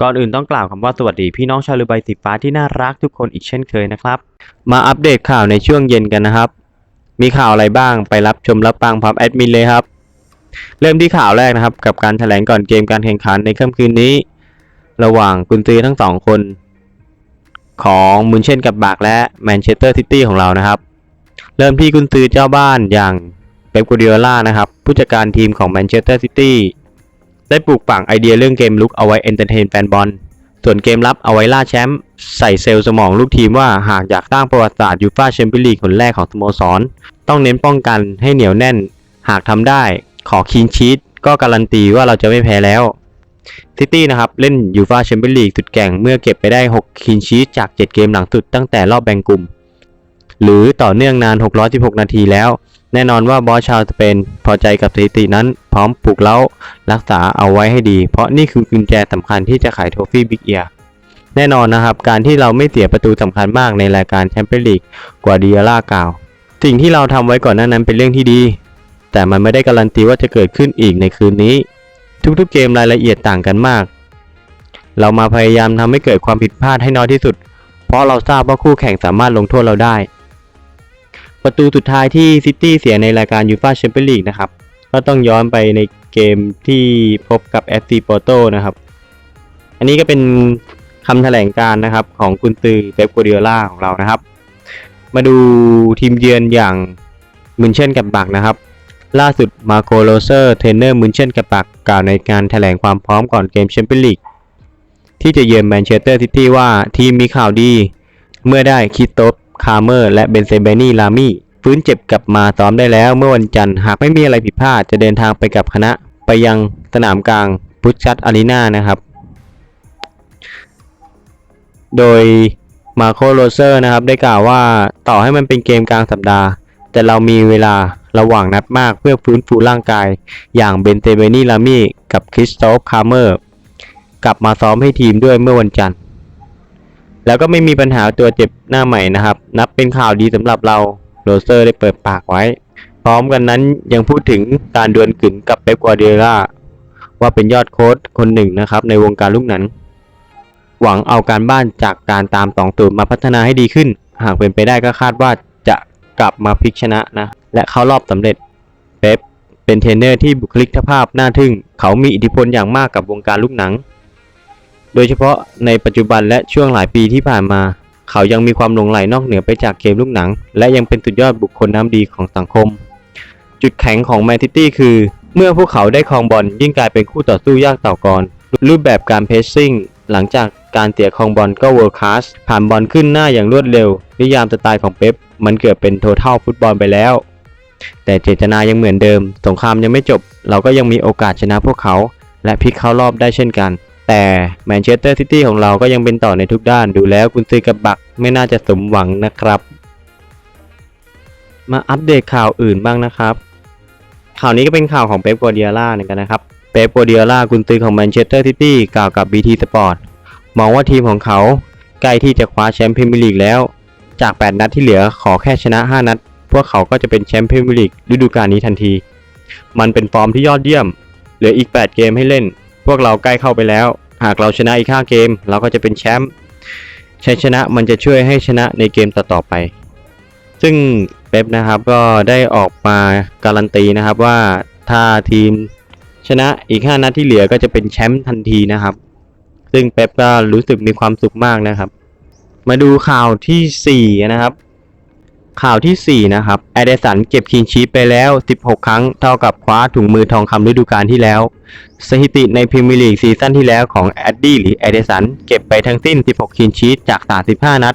ก่อนอื่นต้องกล่าวคำว่าสวัสดีพี่น้องชาวเรือใบสีฟ้าที่น่ารักทุกคนอีกเช่นเคยนะครับ มาอัปเดตข่าวในช่วงเย็นกันนะครับ มีข่าวอะไรบ้างไปรับชมรับฟังพร้อมแอดมินเลยครับ เริ่มที่ข่าวแรกนะครับ กับการแถลงก่อนเกมการแข่งขันในค่ำคืนนี้ ระหว่างกุนซือทั้งสองคน ของมุนเช่นกับบากและแมนเชสเตอร์ซิตี้ของเรานะครับ เริ่มที่กุนซือเจ้าบ้านอย่าง เป๊ปกูดิโอล่านะครับ ผู้จัดการทีมของแมนเชสเตอร์ซิตี้ได้ปลูกฝังไอเดียเรื่องเกมลุกเอาไว้เอนเตอร์เทนแฟนบอลส่วนเกมรับเอาไว้ล่าแชมป์ใส่เซลล์สมองลูกทีมว่าหากอยากสร้างประวัติศาสตร์ยูฟ่าแชมเปี้ยนลีกคนแรกของสโมสร ต้องเน้นป้องกันให้เหนียวแน่น หากทำได้ขอคีนชีตก็การันตีว่าเราจะไม่แพ้แล้วซิตี้นะครับเล่นยูฟ่าแชมเปี้ยนลีกสุดแก่งเมื่อเก็บไปได้ 6 คีนชีตจาก 7 เกมหลังสุดตั้งแต่รอบแบ่งกลุ่ม หรือต่อเนื่องนาน 616 นาทีแล้ว แน่นอนว่าบอสชาวสเปนพอใจกับสถิตินั้นพร้อมปลุกเล้ารักษาเอาไว้ให้ดี เพราะนี่คือกุญแจสำคัญที่จะขายโทฟี่บิ๊กเอียแน่นอนนะครับ การที่เราไม่เสียประตูสำคัญมากในรายการแชมเปี้ยนลีกกว่าดิอาล่ากล่าว สิ่งที่เราทำไว้ก่อนหน้านั้นเป็นเรื่องที่ดี แต่มันไม่ได้การันตีว่าจะเกิดขึ้นอีกในคืนนี้ ทุกๆเกมรายละเอียดต่างกันมาก เรามาพยายามทำให้เกิดความผิดพลาดให้น้อยที่สุด เพราะเราทราบว่าคู่แข่งสามารถลงโทษเราได้ ประตูสุดท้ายที่ซิตี้เสียในรายการยูฟ่าแชมเปี้ยนลีกนะครับ ก็ต้องย้อนไปในเกมที่พบกับ FC Porto นะครับ อันนี้ก็เป็นคำแถลงการ์นะครับของกุนซือเป๊ปกัวเดียล่าของเรานะครับ มาดูทีมเยือนอย่างมุนเช่นกับบักนะครับ ล่าสุดมาโคโรเซอร์เทรนเนอร์มุนเช่นกับบักกล่าวในการแถลงความพร้อมก่อนเกมแชมเปี้ยนลีกที่จะเยือนแมนเชสเตอร์ซิตี้ว่าทีมมีข่าวดี เมื่อได้คิสโตฟ คาร์เมอร์และเบนเซเบนีลามี่ฟื้นเจ็บกลับมาซ้อมได้แล้วเมื่อวันจันทร์หากไม่มีอะไรผิดพลาดจะเดินทางไปกับคณะไปยังสนามกลางพุชชัตอารีนานะครับ โดยมาโคโรเซอร์นะครับได้กล่าวว่าต่อให้มันเป็นเกมกลางสัปดาห์ แต่เรามีเวลาระหว่างนัดมากเพื่อฟื้นฟูร่างกาย อย่างเบนเตเบนีลามี่กับคริสโตฟคาร์เมอร์ กลับมาซ้อมให้ทีมด้วยเมื่อวันจันทร์ แล้วก็ไม่มีปัญหาตัวเจ็บหน้าใหม่นะครับ นับเป็นข่าวดีสำหรับเราโรเซอร์ได้เปิดปากไว้ พร้อมกันนั้นยังพูดถึงการดวลกึ่นกับเป๊ปกัวเดล่าว่าเป็นยอดโค้ชคนหนึ่งนะครับในวงการลูกหนังหวังเอาการบ้านจากการตามสองตูนมาพัฒนาให้ดีขึ้น หากเป็นไปได้ก็คาดว่าจะกลับมาพลิกชนะนะ และเข้ารอบสำเร็จ เป๊ปเป็นเทรนเนอร์ที่บุคลิกภาพน่าทึ่ง เขามีอิทธิพลอย่างมากกับวงการลูกหนัง โดยเฉพาะในปัจจุบันและช่วงหลายปีที่ผ่านมา เขายังมีความหลงใหลนอกเหนือไปจากเกมลูกหนัง และยังเป็นสุดยอดบุคคลน้ำดีของสังคม จุดแข็งของแมนซิตี้คือ เมื่อพวกเขาได้ครองบอลยิ่งกลายเป็นคู่ต่อสู้ยากต่อกรรูปแบบการเพสซิ่งหลังจากการเสียครองบอลก็เวิร์คลาสผ่านบอลขึ้นหน้าอย่างรวดเร็ว นิยามสไตล์ของเป๊ปมันเกือบเป็นโทเท l ฟุตบอลไปแล้ว แต่เจตนายังเหมือนเดิม สงครามยังไม่จบ เราก็ยังมีโอกาสชนะพวกเขา และพลิกเข้ารอบได้เช่นกัน แต่แมนเชสเตอร์ซิตี้ของเราก็ยังเป็นต่อในทุกด้านดูแล้วกุนซือกับบักไม่น่าจะสมหวังนะครับ มาอัปเดตข่าวอื่นบ้างนะครับ ข่าวนี้ก็เป็นข่าวของเป๊ปกัวเดียล่าเหมือนกันนะครับเป๊ปกัวเดียล่ากุนซือของแมนเชสเตอร์ซิตี้กล่าวกับ BT Sport มองว่าทีมของเขาใกล้ที่จะคว้าแชมป์พรีเมียร์ลีกแล้ว จาก 8 นัดที่เหลือขอแค่ชนะ 5 นัด พวกเขาก็จะเป็นแชมป์พรีเมียร์ลีกฤดูกาลนี้ทันที มันเป็นฟอร์มที่ยอดเยี่ยม เหลืออีก 8 เกมให้เล่น พวกเราใกล้เข้าไปแล้ว หากเราชนะอีก 5 เกม เราก็จะเป็นแชมป์ชัยชนะมันจะช่วยให้ชนะในเกมต่อๆไป ซึ่งเป๊ปนะครับก็ได้ออกมาการันตีนะครับว่าถ้าทีมชนะอีก 5 นัดที่เหลือก็จะเป็นแชมป์ทันทีนะครับ ซึ่งเป๊ปก็รู้สึกมีความสุขมากนะครับ มาดูข่าวทีสี่4 นะครับ ข่าวทีสี่ 4 นะครับแอเดสันเก็บคลีนชีตไปแล้ว 16 ครั้งเท่ากับคว้าถุงมือทองคำฤดูกาลที่แล้ว สถิติในพรีเมียร์ลีกซีซั่นที่แล้วของแอดดี้หรือแอเดสันเก็บไปทั้งสิ้น 16คลีนชีตจาก 35 นัด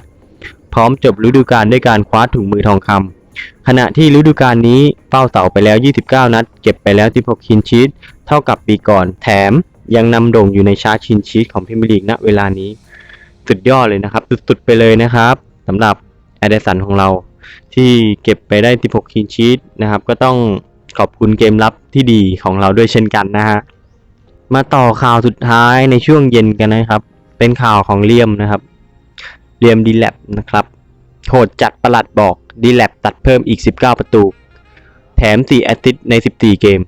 พร้อมจบฤดูกาลด้วยการคว้าถุงมือทองคำขณะที่ฤดูกาลนี้เป้าเสาไปแล้ว 29 นัด เก็บไปแล้ว 16คลีนชีตเท่ากับปีก่อน แถมยังนำโด่งอยู่ในชาร์ตคลีนชีตของพรีเมียร์ลีกณเวลานี้ สุดยอดเลยนะครับ สุดๆไปเลยนะครับสำหรับแอเดสันของเรา ที่เก็บไปได้ 16คลีนชีตนะครับ ก็ต้องขอบคุณเกมรับที่ดีของเราด้วยเช่นกันนะฮะ มาต่อข่าวสุดท้ายในช่วงเย็นกันนะครับ เป็นข่าวของเลียมนะครับ เลียมดีแลบนะครับโหดจัดประหลัดบอกดีแลบตัดเพิ่มอีก 19 ประตู แถม 4 แอสซิสต์ใน 14 เกม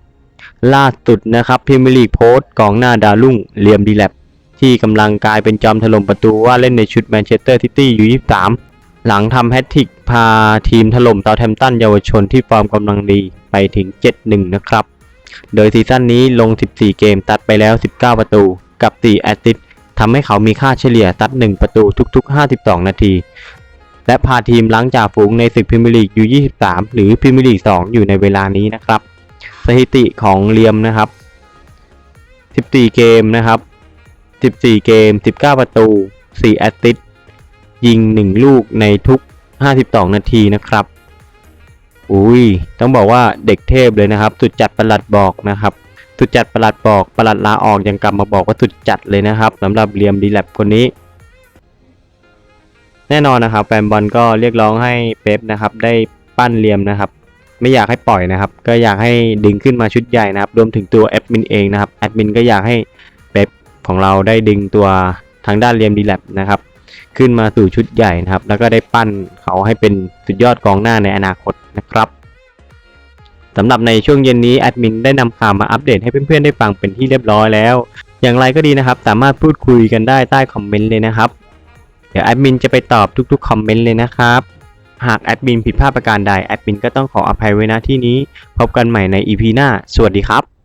ล่าสุดนะครับพรีเมียร์ลีโพสต์กองหน้าดาวรุ่งเลียมดีแลบที่กำลังกลายเป็นจอมถล่มประตูว่าเล่นในชุดแมนเชสเตอร์ซิตี้ยู23 หลังทำแฮตทริกพาทีมถล่มเตาแทมตันเยาวชนที่ฟอร์มกำลังดีไปถึง 7-1 นะครับ โดยซีซั่นนี้ลง 14 เกมตัดไปแล้ว 19 ประตู กับ 4 แอสซิสต์ทำให้เขามีค่าเฉลี่ยตัด 1 ประตูทุก ๆ 52 นาที และพาทีมล้างจ่าฝูงในศึกพรีเมียร์ลีกยู23หรือพรีเมียร์ลีก 2 อยู่ในเวลานี้นะครับ สถิติของเลียมนะครับ 14 เกมนะครับ 14 เกม 19 ประตู 4 แอสซิสต์ ยิง 1 ลูกในทุก 52 นาทีนะครับ อุ้ยต้องบอกว่าเด็กเทพเลยนะครับ สุดจัดประหลัดบอกนะครับ สุดจัดประหลัดบอกประหลัดลาออกยังกลับมาบอกว่าสุดจัดเลยนะครับสำหรับเลียมดีแลบคนนี้ แน่นอนนะครับแฟนบอลก็เรียกร้องให้เป๊ปนะครับได้ปั้นเลียมนะครับไม่อยากให้ปล่อยนะครับ ก็อยากให้ดึงขึ้นมาชุดใหญ่นะครับ รวมถึงตัวแอดมินเองนะครับ แอดมินก็อยากให้เป๊ปของเราได้ดึงตัวทางด้านเลียมดีแลบนะครับ ขึ้นมาสู่ชุดใหญ่นะครับ แล้วก็ได้ปั้นเขาให้เป็นสุดยอดกองหน้าในอนาคตนะครับสำหรับในช่วงเย็นนี้แอดมินได้นำข่าวมาอัปเดตให้เพื่อนๆได้ฟังเป็นที่เรียบร้อยแล้ว อย่างไรก็ดีนะครับ สามารถพูดคุยกันได้ใต้คอมเมนต์เลยนะครับ เดี๋ยวแอดมินจะไปตอบทุกๆคอมเมนต์เลยนะครับ หากแอดมินผิดพลาดประการใดแอดมินก็ต้องขออภัยไว้ณที่นี้ พบกันใหม่ใน EP หน้า สวัสดีครับ